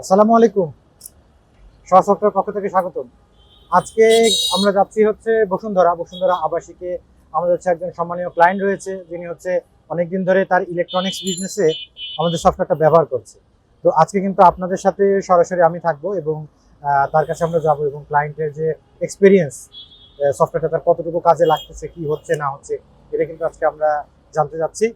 আসসালামু আলাইকুম। সহসপ্তাহের পক্ষ থেকে স্বাগতম। আজকে আমরা যাচ্ছি হচ্ছে বসুন্ধরা। বসুন্ধরা আবাসিকে আমাদের হচ্ছে একজন সম্মানীয় ক্লায়েন্ট রয়েছে, যিনি হচ্ছে অনেকদিন ধরে তার ইলেকট্রনিক্স বিজনেসে আমাদের সফটওয়্যারটা ব্যবহার করছে। তো আজকে কিন্তু আপনাদের সাথে সরাসরি আমি থাকব এবং তার কাছে আমরা যাব এবং ক্লায়েন্টের যে এক্সপিরিয়েন্স সফটওয়্যারটা তার কতটুকু কাজে লাগতেছে, কি হচ্ছে, না হচ্ছে, এটা কিন্তু আজকে আমরা জানতে যাচ্ছি।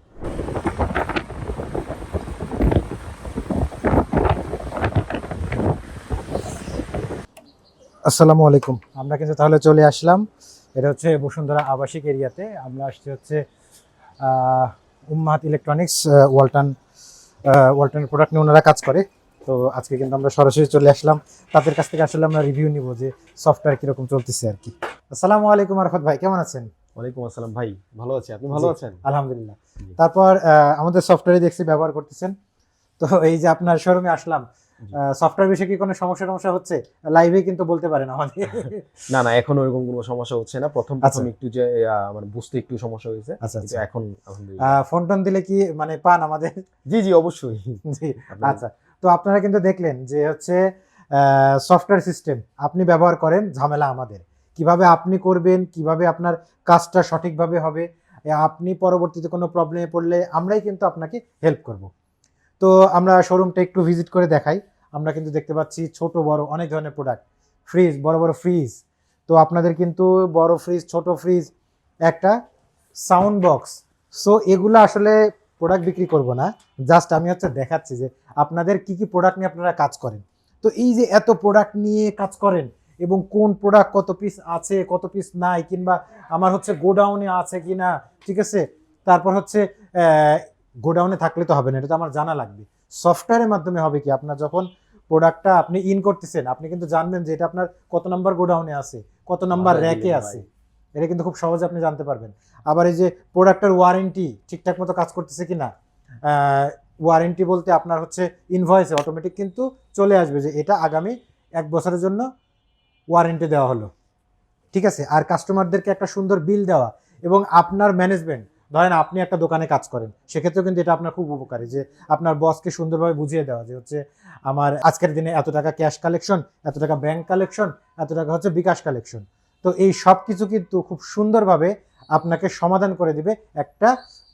আসসালামু আলাইকুম। আমরা কিন্তু তাহলে চলে আসলাম। এটা হচ্ছে বসুন্ধরা আবাসিক এরিয়াতে। আমরা আসছি হচ্ছে উম্মাহাত ইলেকট্রনিক্স ওয়ালটন ওয়ালটনের প্রোডাক্ট নিয়ে ওনারা কাজ করে। তো আজকে কিন্তু আমরা সরাসরি চলে আসলাম। তাদের কাছ থেকে আসলে আমরা রিভিউ নিব যে সফটওয়্যার কীরকম চলতেছে আর কি। আসসালামু আলাইকুম আরফত ভাই কেমন আছেন? ওয়ালাইকুম আসসালাম ভাই ভালো আছি। আপনি ভালো আছেন? আলহামদুলিল্লাহ। তারপর আহ, আমাদের সফটওয়্যারে দেখছি ব্যবহার করতেছেন। তো এই যে আপনার শোরুমে আসলাম। সফটওয়্যার বিষয়ে কি কোনো সমস্যা সমস্যা হচ্ছে? লাইভে কিন্তু বলতে পারেন আমাদের। না না এখন ওরকম কোনো সমস্যা হচ্ছে না। প্রথম আচ্ছা। প্রথম একটু যে মানে বুঝতে একটু সমস্যা হয়েছে। আচ্ছা আচ্ছা। এখন ফোন টোন দিলে কি মানে পান আমাদের? জি জি অবশ্যই। জি আচ্ছা। তো আপনারা কিন্তু দেখলেন যে হচ্ছে সফটওয়্যার সিস্টেম আপনি ব্যবহার করেন ঝামেলা আমাদের। কীভাবে আপনি করবেন কীভাবে আপনার কাজটা সঠিকভাবে হবে আপনি পরবর্তীতে কোনো প্রবলেমে পড়লে আমরাই কিন্তু আপনাকে হেল্প করব। তো আমরা শোরুমটা একটু ভিজিট করে দেখাই। আমরা কিন্তু দেখতে পাচ্ছি ছোট, বড় অনেক ধরনের প্রোডাক্ট ফ্রিজ বড় বড় ফ্রিজ তো আপনাদের কিন্তু বড় ফ্রিজ ছোট ফ্রিজ একটা সাউন্ড বক্স সো এগুলো আসলে প্রোডাক্ট বিক্রি করব না। জাস্ট আমি হচ্ছে দেখাচ্ছি যে আপনাদের কি কি প্রোডাক্ট নিয়ে আপনারা কাজ করেন। তো এই যে এত প্রোডাক্ট নিয়ে কাজ করেন এবং কোন প্রোডাক্ট কত পিস আছে, কত পিস নাই, কিংবা আমার হচ্ছে গোডাউনে আছে কি না ঠিক আছে? তারপর হচ্ছে গোডাউনে থাকলে তো হবে না এটা তো আমার জানা লাগবে। সফটওয়্যারের মাধ্যমে হবে কি? আপনার যখন প্রোডাক্টটা আপনি ইন করতেছেন আপনি কিন্তু জানবেন যে এটা আপনার কত নাম্বার গোডাউনে আছে কত নাম্বার র্যাকে আছে। এটা কিন্তু খুব সহজে আপনি জানতে পারবেন। আবার এই যে প্রোডাক্টের ওয়ারেন্টি ঠিকঠাক মতো কাজ করতেছে কি না ওয়ারেন্টি বলতে আপনার হচ্ছে ইনভয়েসে অটোমেটিক কিন্তু চলে আসবে যে এটা আগামী এক বছরের জন্য ওয়ারেন্টি দেওয়া হলো। ঠিক আছে? আর কাস্টমারদেরকে একটা সুন্দর বিল দেওয়া এবং আপনার ম্যানেজমেন্ট ধরেন আপনি একটা দোকানে কাজ করেন, সেক্ষেত্রেও কিন্তু এটা আপনার খুব উপকারী যে আপনার বসকে সুন্দরভাবে বুঝিয়ে দেওয়া যে হচ্ছে আমার আজকের দিনে এত টাকা ক্যাশ কালেকশন এত টাকা ব্যাংক কালেকশন এত টাকা হচ্ছে বিকাশ কালেকশন তো এই সব কিছু কিন্তু খুব সুন্দরভাবে আপনাকে সমাধান করে দিবে একটা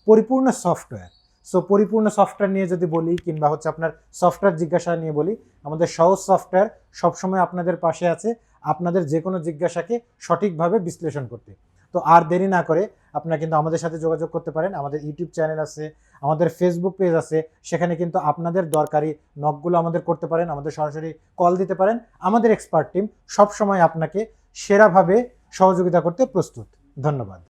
পরিপূর্ণ সফটওয়্যার সো পরিপূর্ণ সফটওয়্যার নিয়ে যদি বলি কিংবা হচ্ছে আপনার সফটওয়্যার জিজ্ঞাসা নিয়ে বলি, আমাদের সহজ সফটওয়্যার সবসময় আপনাদের পাশে আছে। আপনাদের যে কোনো জিজ্ঞাসাকে সঠিকভাবে বিশ্লেষণ করতে। তো আর দেরি না করে আপনারা কিন্তু আমাদের সাথে যোগাযোগ করতে পারেন। আমাদের ইউটিউব চ্যানেল আছে, আমাদের ফেসবুক পেজ আছে, সেখানে কিন্তু আপনাদের দরকারি নকগুলো আমাদের করতে পারেন, আমাদের সরাসরি কল দিতে পারেন। আমাদের এক্সপার্ট টিম সবসময় আপনাকে সেরাভাবে সহযোগিতা করতে প্রস্তুত। ধন্যবাদ।